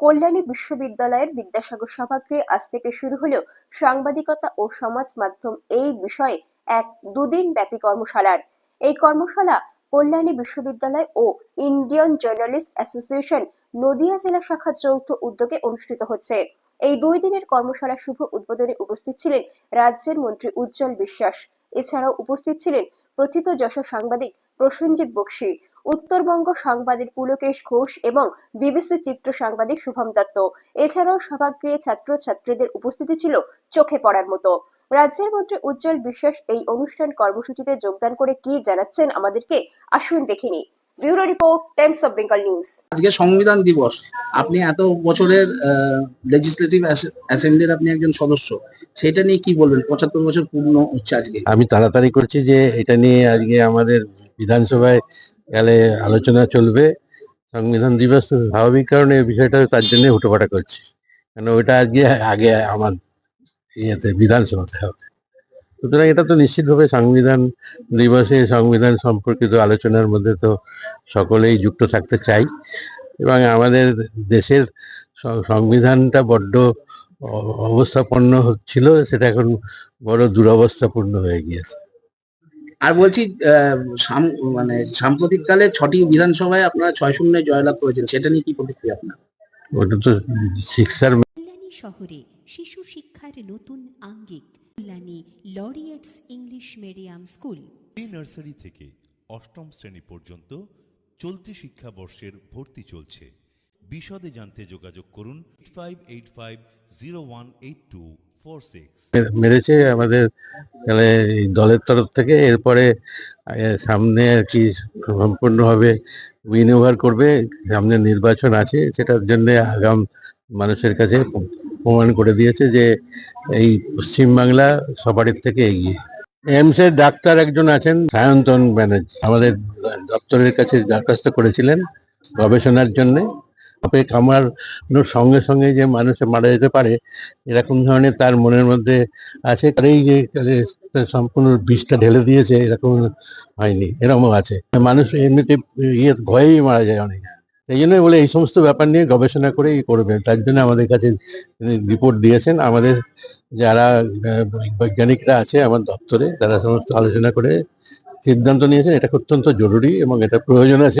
কল্যাণী বিশ্ববিদ্যালয়ের বিদ্যাসাগর সভাগৃহে আজ থেকে শুরু হলো সাংবাদিকতা ও সমাজ মাধ্যম এই বিষয়ে এক দুদিন ব্যাপী কর্মশালার। এই কর্মশালা কল্যাণী বিশ্ববিদ্যালয় ও ইন্ডিয়ান জার্নালিস্ট অ্যাসোসিয়েশন নদিয়া জেলা শাখা যৌথ উদ্যোগে অনুষ্ঠিত হচ্ছে। এই দুই দিনের কর্মশালা শুভ উদ্বোধনে উপস্থিত ছিলেন রাজ্যের মন্ত্রী উজ্জ্বল বিশ্বাস। এছাড়াও উপস্থিত ছিলেন প্রথিত যশা সাংবাদিক প্রসেনজিৎ বক্সি উত্তরবঙ্গ সাংবাদিক পুলকেশ ঘোষ এবং বিবিসি চিত্র সাংবাদিক শুভম দত্ত। এছাড়াও সভাগৃহে ছাত্রছাত্রীদের উপস্থিতি ছিল চোখে পড়ার মতো। রাজ্যের মন্ত্রী উজ্জ্বল বিশ্বাস এই অনুষ্ঠান কর্মসূচিতে যোগদান করে কি জানাচ্ছেন আমাদেরকে আসুন দেখিনি bureau report times of Bengal news. আজকে সংবিধান দিবস। আপনি এত বছরের লেজিসলেটিভ অ্যাসেম্বলির আপনি একজন সদস্য। সেটা নিয়ে কি বলবেন? পঁচাত্তর বছর পূর্ণ হচ্ছে আজকে। আমি তাড়াতাড়ি করছি যে এটা নিয়ে আজকে আমাদের বিধানসভায় গেলে আলোচনা চলবে। সংবিধান দিবস স্বাভাবিক কারণে এই বিষয়টা তার জন্য হুটোপাটা করছি। কেন ওইটা আজকে আগে আমার ইয়েতে, বিধানসভাতে হবে। সুতরাং এটা তো নিশ্চিতভাবে সংবিধান দিবসে সংবিধান সম্পর্কিত আলোচনার মধ্যে তো সকলেই যুক্ত থাকতে চাই। এবং আমাদের দেশের সংবিধানটা বড্ড অবস্থাপন্ন হচ্ছিল সেটা এখন বড় দুরবস্থাপূর্ণ হয়ে গিয়েছে। আর বলছি মানে সাম্প্রতিককালে ছটি বিধানসভায় আপনারা ছয় শূন্য জয়লাভ করেছেন সেটা নিয়ে কি প্রতিক্রিয়া আপনার? ওটা তো শিক্ষার শহরে শিশু শিক্ষার নতুন আঙ্গিক Kalyani laureates English medium school. Pre nursery থেকে অষ্টম শ্রেণি পর্যন্ত চলতি শিক্ষাবর্ষের ভর্তি চলছে। বিশদে জানতে যোগাযোগ করুন five eight five zero one eight two মেরেছে আমাদের দলের তরফ থেকে। এরপরে সামনে আর কি সম্পূর্ণভাবে উইন ওভার করবে, সামনে নির্বাচন আছে, সেটার জন্য আগাম মানুষের কাছে প্রমাণ করে দিয়েছে যে এই পশ্চিমবাংলা সবারই থেকে এগিয়ে। এমসের ডাক্তার একজন আছেন, সায়ন্তন ব্যানার্জি। আমাদের দপ্তরের কাছে দরখাস্ত করেছিলেন গবেষণার জন্য। সাপে কামড়ানোর সঙ্গে সঙ্গে যে মানুষে মারা যেতে পারে, এরকম ধরনের তার মনের মধ্যে আছে। এই যে সম্পূর্ণ বিষটা ঢেলে দিয়েছে, এরকম হয়নি, এরকমও আছে। মানুষ এমনিতে ইয়ে ভয়েই মারা যায় অনেক। সেই জন্যই বলে এই সমস্ত ব্যাপার নিয়ে গবেষণা করেই করবেন তার জন্য আমাদের কাছে রিপোর্ট দিয়েছেন। আমাদের যারা বৈজ্ঞানিকরা আছে আমার দপ্তরে, তারা সমস্ত আলোচনা করে সিদ্ধান্ত নিয়েছেন। এটা অত্যন্ত জরুরি এবং এটা প্রয়োজন আছে।